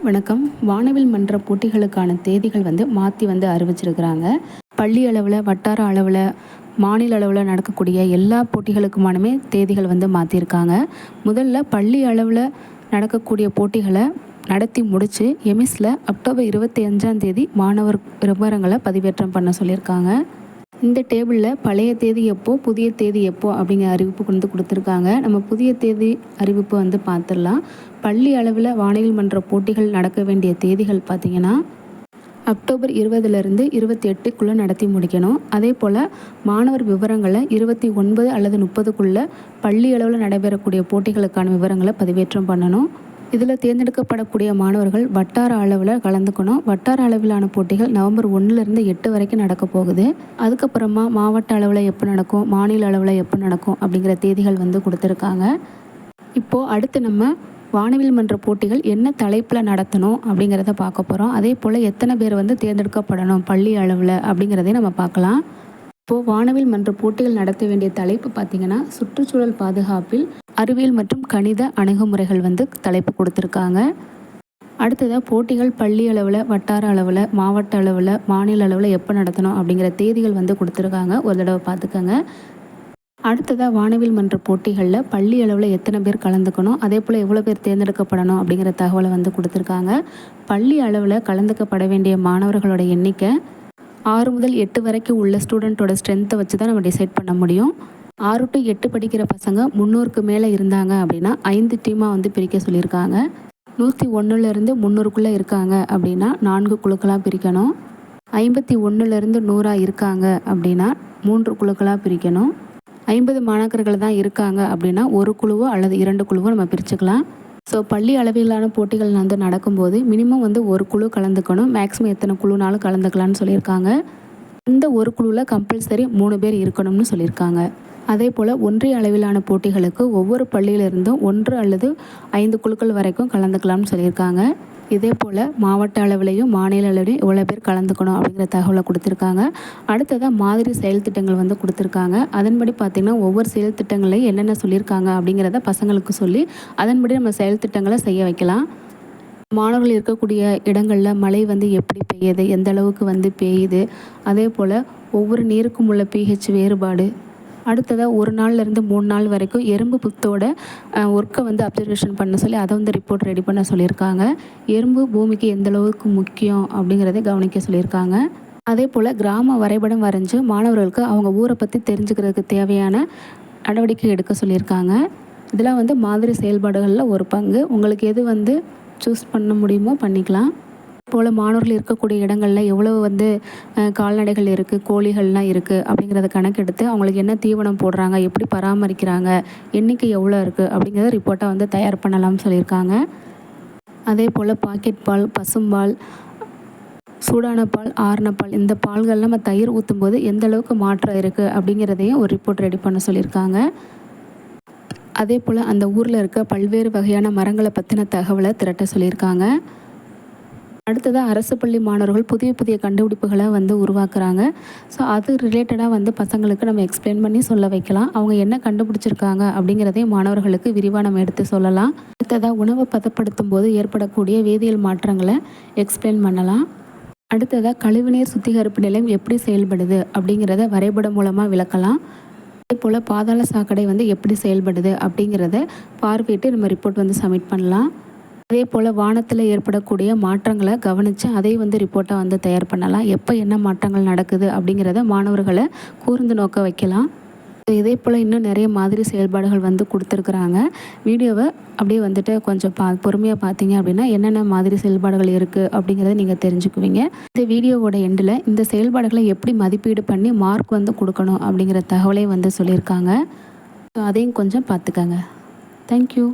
வணக்கம். வானவில் மன்ற போட்டிகளுக்கான தேதிகள் வந்து மாற்றி வந்து அறிவிச்சிருக்கிறாங்க. பள்ளி அளவில் வட்டார அளவில் மாநில அளவில் நடக்கக்கூடிய எல்லா போட்டிகளுக்குமானுமே தேதிகள் வந்து மாற்றிருக்காங்க முதல்ல பள்ளி அளவில் நடக்கக்கூடிய போட்டிகளை நடத்தி முடித்து எமிஸில் அக்டோபர் இருபத்தி அஞ்சாம் தேதி மாணவர் விவரங்களை பதிவேற்றம் பண்ண சொல்லியிருக்காங்க. இந்த டேபிளில் பழைய தேதி எப்போ புதிய தேதி எப்போ அப்படிங்கிற அறிவிப்பு கொண்டு கொடுத்துருக்காங்க. நம்ம புதிய தேதி அறிவிப்பு வந்து பார்த்துடலாம். பள்ளி அளவில் வானியல் மன்ற போட்டிகள் நடக்க வேண்டிய தேதிகள் பார்த்திங்கன்னா அக்டோபர் இருபதுலேருந்து இருபத்தி எட்டுக்குள்ளே நடத்தி முடிக்கணும். அதே போல் மாணவர் விவரங்களை இருபத்தி ஒன்பது அல்லது முப்பதுக்குள்ளே பள்ளி அளவில் நடைபெறக்கூடிய போட்டிகளுக்கான விவரங்களை பதிவேற்றம் பண்ணணும். இதில் தேர்ந்தெடுக்கப்படக்கூடிய மாணவர்கள் வட்டார அளவில் கலந்துக்கணும். வட்டார அளவிலான போட்டிகள் நவம்பர் ஒன்றுலேருந்து எட்டு வரைக்கும் நடக்க போகுது. அதுக்கப்புறமா மாவட்ட அளவில் எப்போ நடக்கும் மாநில அளவில் எப்போ நடக்கும் அப்படிங்கிற தேதிகள் வந்து கொடுத்துருக்காங்க. இப்போது அடுத்து நம்ம வானவில் மன்ற போட்டிகள் என்ன தலைப்பில் நடத்தணும் அப்படிங்கிறத பார்க்க போகிறோம் அதே போல் எத்தனை பேர் வந்து தேர்ந்தெடுக்கப்படணும் பள்ளி அளவில் அப்படிங்கிறதையும் நம்ம பார்க்கலாம். இப்போது வானவில் மன்ற போட்டிகள் நடத்த வேண்டிய தலைப்பு பார்த்திங்கன்னா சுற்றுச்சூழல் பாதுகாப்பில் அறிவியல் மற்றும் கணித அணுகுமுறைகள் வந்து தலைப்பு கொடுத்துருக்காங்க. அடுத்ததாக போட்டிகள் பள்ளி அளவில் வட்டார அளவில் மாவட்ட அளவில் மாநில அளவில் எப்போ நடத்தணும் அப்படிங்கிற தேதிகள் வந்து கொடுத்துருக்காங்க. ஒரு தடவை பார்த்துக்கோங்க. அடுத்ததாக வானவில் மன்ற போட்டிகளில் பள்ளி அளவில் எத்தனை பேர் கலந்துக்கணும் அதே போல் எவ்வளோ பேர் தேர்ந்தெடுக்கப்படணும் அப்படிங்கிற தகவலை வந்து கொடுத்துருக்காங்க. பள்ளி அளவில் கலந்துக்கப்பட வேண்டிய மாணவர்களோட எண்ணிக்கை ஆறு முதல் எட்டு வரைக்கும் உள்ள ஸ்டூடெண்ட்டோட ஸ்ட்ரென்த்தை வச்சு தான் நம்ம டிசைட் பண்ண முடியும். ஆறு டு எட்டு படிக்கிற பசங்க முந்நூறுக்கு மேலே இருந்தாங்க அப்படின்னா ஐந்து டீமாக வந்து பிரிக்க சொல்லியிருக்காங்க. நூற்றி ஒன்றுலேருந்து முந்நூறுக்குள்ளே இருக்காங்க அப்படின்னா நான்கு குழுக்களாக பிரிக்கணும். ஐம்பத்தி ஒன்றுலேருந்து நூறாக இருக்காங்க அப்படின்னா மூன்று குழுக்களாக பிரிக்கணும். ஐம்பது மாணாக்கர்கள் தான் இருக்காங்க அப்படின்னா ஒரு குழுவோ அல்லது இரண்டு குழுவோ நம்ம பிரிச்சுக்கலாம். ஸோ பள்ளி அளவிலான போட்டிகள் வந்து நடக்கும்போது மினிமம் வந்து ஒரு குழு கலந்துக்கணும். மேக்ஸிமம் எத்தனை குழுனாலும் கலந்துக்கலாம்னு சொல்லியிருக்காங்க. இந்த ஒரு குழுவில் கம்பல்சரி மூணு பேர் இருக்கணும்னு சொல்லியிருக்காங்க. அதே போல் ஒன்றிய அளவிலான போட்டிகளுக்கு ஒவ்வொரு பள்ளியிலிருந்தும் ஒன்று அல்லது ஐந்து குழுக்கள் வரைக்கும் கலந்துக்கலாம்னு சொல்லியிருக்காங்க. இதே போல் மாவட்ட அளவிலையும் மாநில அளவிலையும் இவ்வளோ பேர் கலந்துக்கணும் அப்படிங்கிற தகவலை கொடுத்துருக்காங்க. அடுத்ததாக மாதிரி செயல் திட்டங்கள் வந்து கொடுத்துருக்காங்க. அதன்படி பார்த்திங்கன்னா ஒவ்வொரு செயல் திட்டங்களையும் என்னென்ன சொல்லியிருக்காங்க அப்படிங்கிறத பசங்களுக்கு சொல்லி அதன்படி நம்ம செயல் திட்டங்களை செய்ய வைக்கலாம். மாணவர்கள் இருக்கக்கூடிய இடங்களில் மழை வந்து எப்படி பெய்யுது? எந்த அளவுக்கு வந்து பெய்யுது? அதே போல் ஒவ்வொரு நீருக்கும் உள்ள பிஹெச் வேறுபாடு அடுத்ததாக ஒரு நாள்லேருந்து மூணு நாள் வரைக்கும் எறும்பு புத்தோட ஒர்க்கை வந்து அப்சர்வேஷன் பண்ண சொல்லி அதை வந்து ரிப்போர்ட் ரெடி பண்ண சொல்லியிருக்காங்க. எறும்பு பூமிக்கு எந்த அளவுக்கு முக்கியம் அப்படிங்கிறத கவனிக்க சொல்லியிருக்காங்க. அதே போல் கிராம வரைபடம் வரைஞ்சு மாணவர்களுக்கு அவங்க ஊரை பற்றி தெரிஞ்சுக்கிறதுக்கு தேவையான நடவடிக்கை எடுக்க சொல்லியிருக்காங்க. இதெல்லாம் வந்து மாதிரி செயல்பாடுகளில் ஒரு பங்கு. உங்களுக்கு எது வந்து சூஸ் பண்ண முடியுமோ பண்ணிக்கலாம். போல் மாணவர்கள் இருக்கக்கூடிய இடங்களில் எவ்வளோ வந்து கால்நடைகள் இருக்குது கோழிகள்லாம் இருக்குது அப்படிங்கிறத கணக்கெடுத்து அவங்களுக்கு என்ன தீவனம் போடுறாங்க எப்படி பராமரிக்கிறாங்க எண்ணிக்கை எவ்வளோ இருக்குது அப்படிங்கிறத ரிப்போர்ட்டை வந்து தயார் பண்ணலாம்னு சொல்லியிருக்காங்க. அதே போல் பாக்கெட் பால் பசும்பால் சூடான பால் ஆறுன பால் இந்த பால்கள் நம்ம தயிர் ஊற்றும் போது எந்த அளவுக்கு மாற்றம் இருக்குது அப்படிங்கிறதையும் ஒரு ரிப்போர்ட் ரெடி பண்ண சொல்லியிருக்காங்க. அதே போல் அந்த ஊரில் இருக்க பல்வேறு வகையான மரங்களை பற்றின தகவலை திரட்ட சொல்லியிருக்காங்க. அடுத்ததாக அரசு பள்ளி மாணவர்கள் புதிய புதிய கண்டுபிடிப்புகளை வந்து உருவாக்குறாங்க. ஸோ அது ரிலேட்டடாக வந்து பசங்களுக்கு நம்ம எக்ஸ்பிளைன் பண்ணி சொல்ல வைக்கலாம். அவங்க என்ன கண்டுபிடிச்சிருக்காங்க அப்படிங்கிறதையும் மாணவர்களுக்கு விரிவாக நம்ம எடுத்து சொல்லலாம். அடுத்ததாக உணவை பதப்படுத்தும் போது ஏற்படக்கூடிய வேதியியல் மாற்றங்களை எக்ஸ்பிளைன் பண்ணலாம். அடுத்ததாக கழிவுநீர் சுத்திகரிப்பு நிலையம் எப்படி செயல்படுது அப்படிங்கிறத வரைபடம் மூலமாக விளக்கலாம். அதே போல் பாதாள சாக்கடை வந்து எப்படி செயல்படுது அப்படிங்கிறத பார்வையிட்டு நம்ம ரிப்போர்ட் வந்து சப்மிட் பண்ணலாம். அதே போல் வானத்தில் ஏற்படக்கூடிய மாற்றங்களை கவனித்து அதை வந்து ரிப்போர்ட்டாக வந்து தயார் பண்ணலாம். எப்போ என்ன மாற்றங்கள் நடக்குது அப்படிங்கிறத மாணவர்களை கூர்ந்து நோக்க வைக்கலாம். இதே போல் இன்னும் நிறைய மாதிரி செயல்பாடுகள் வந்து கொடுத்துருக்குறாங்க. வீடியோவை அப்படியே வந்துட்டு கொஞ்சம் பா பொறுமையாக பார்த்தீங்க அப்படின்னா என்னென்ன மாதிரி செயல்பாடுகள் இருக்குது அப்படிங்கிறத நீங்கள் தெரிஞ்சுக்குவீங்க. இந்த வீடியோவோட எண்டில் இந்த செயல்பாடுகளை எப்படி மதிப்பீடு பண்ணி மார்க் வந்து கொடுக்கணும் அப்படிங்கிற தகவலையும் வந்து சொல்லியிருக்காங்க. ஸோ அதையும் கொஞ்சம் பார்த்துக்கங்க. தேங்க்யூ